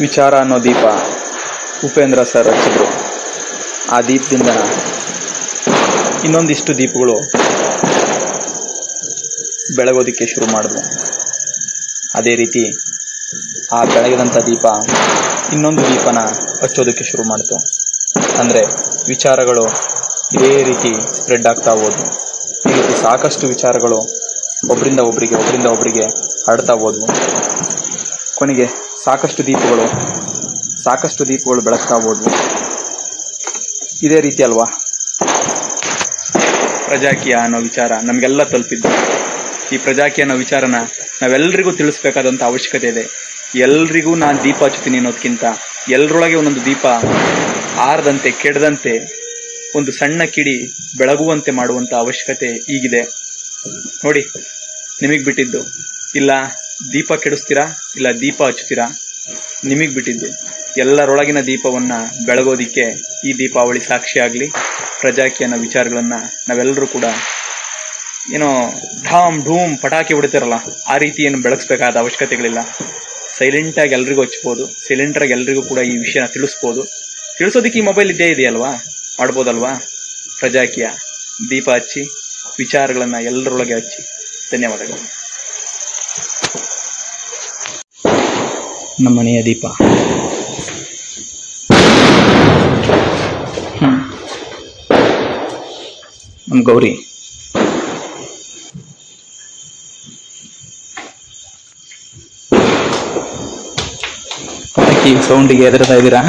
ವಿಚಾರ ಅನ್ನೋ ದೀಪ ಉಪೇಂದ್ರ ಸರ್ ಹಚ್ಚಿದ್ರು. ಆ ದೀಪದಿಂದ ಇನ್ನೊಂದಿಷ್ಟು ದೀಪಗಳು ಬೆಳಗೋದಕ್ಕೆ ಶುರು ಮಾಡಿದ್ವು. ಅದೇ ರೀತಿ ಆ ಬೆಳಗಿದಂಥ ದೀಪ ಇನ್ನೊಂದು ದೀಪನ ಹಚ್ಚೋದಕ್ಕೆ ಶುರು ಮಾಡಿತು. ಅಂದರೆ ವಿಚಾರಗಳು ಇದೇ ರೀತಿ ಸ್ಪ್ರೆಡ್ ಆಗ್ತಾ ಹೋದ್ವು. ಈ ರೀತಿ ಸಾಕಷ್ಟು ವಿಚಾರಗಳು ಒಬ್ಬರಿಂದ ಒಬ್ಬರಿಗೆ ಒಬ್ಬರಿಂದ ಒಬ್ಬರಿಗೆ ಹರಡ್ತಾ ಹೋದ್ವು. ಕೊನೆಗೆ ಸಾಕಷ್ಟು ದೀಪಗಳು ಸಾಕಷ್ಟು ದೀಪಗಳು ಬೆಳಗ್ತಾ ಹೋದ್ವು. ಇದೇ ರೀತಿ ಅಲ್ವಾ? ಪ್ರಜಾಕೀಯ ಅನ್ನೋ ವಿಚಾರ ನಮಗೆಲ್ಲ ತಲುಪಿದ್ದು. ಈ ಪ್ರಜಾಕೀಯ ಅನ್ನೋ ವಿಚಾರನ ನಾವೆಲ್ಲರಿಗೂ ತಿಳಿಸ್ಬೇಕಾದಂಥ ಅವಶ್ಯಕತೆ ಇದೆ. ಎಲ್ರಿಗೂ ನಾನು ದೀಪ ಹಚ್ಚುತ್ತೀನಿ ಅನ್ನೋದಕ್ಕಿಂತ ಎಲ್ಲರೊಳಗೆ ಒಂದೊಂದು ದೀಪ ಆರದಂತೆ, ಕೆಡದಂತೆ, ಒಂದು ಸಣ್ಣ ಕಿಡಿ ಬೆಳಗುವಂತೆ ಮಾಡುವಂಥ ಅವಶ್ಯಕತೆ ಈಗಿದೆ. ನೋಡಿ, ನಿಮಗೆ ಬಿಟ್ಟಿದ್ದು. ಇಲ್ಲ ದೀಪ ಕೆಡಿಸ್ತೀರಾ ಇಲ್ಲ ದೀಪ ಹಚ್ತೀರಾ ನಿಮಗೆ ಬಿಟ್ಟಿದ್ದು. ಎಲ್ಲರೊಳಗಿನ ದೀಪವನ್ನ ಬೆಳಗೋದಿಕ್ಕೆ ಈ ದೀಪಾವಳಿ ಸಾಕ್ಷಿಯಾಗಲಿ ಪ್ರಜಾಕಿ ಅನ್ನೋ ವಿಚಾರಗಳನ್ನ ನಾವೆಲ್ಲರೂ ಕೂಡ ಏನೋ ಢಾಮ್ ಢೂಮ್ ಪಟಾಕಿ ಹೊಡಿತಾರಲ್ಲ, ಆ ರೀತಿ ಏನು ಬೆಳಗಿಸ್ಬೇಕಾದ ಅವಶ್ಯಕತೆಗಳಿಲ್ಲ. ಸೈಲೆಂಟಾಗಿ ಎಲ್ರಿಗೂ ಹಚ್ಬೋದು ಸೈಲೆಂಟಾಗಿ ಎಲ್ರಿಗೂ ಕೂಡ ಈ ವಿಷಯನ ತಿಳಿಸ್ಬೋದು. ತಿಳಿಸೋದಕ್ಕೆ ಈ ಮೊಬೈಲ್ ಇದ್ದೇ ಇದೆಯಲ್ವಾ? ಮಾಡ್ಬೋದಲ್ವಾ? ಪ್ರಜಾಕಿಯ ದೀಪ ಹಚ್ಚಿ, ವಿಚಾರಗಳನ್ನು ಎಲ್ಲರೊಳಗೆ ಹಚ್ಚಿ. ಧನ್ಯವಾದಗಳು. ನಮ್ಮ ಮನೆಯ ದೀಪ ಹ್ಮ್. ನಮ್ಮ ಗೌರಿ ಪಟಾಕಿ ಸೌಂಡಿಗೆ ಹೆದರ್ತಾ ಇದ್ದೀರಾ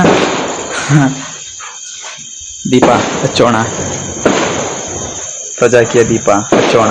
ದೀಪ ಹಚ್ಚೋಣ ಪ್ರಜಾಕೀಯ ದೀಪ ಹಚ್ಚೋಣ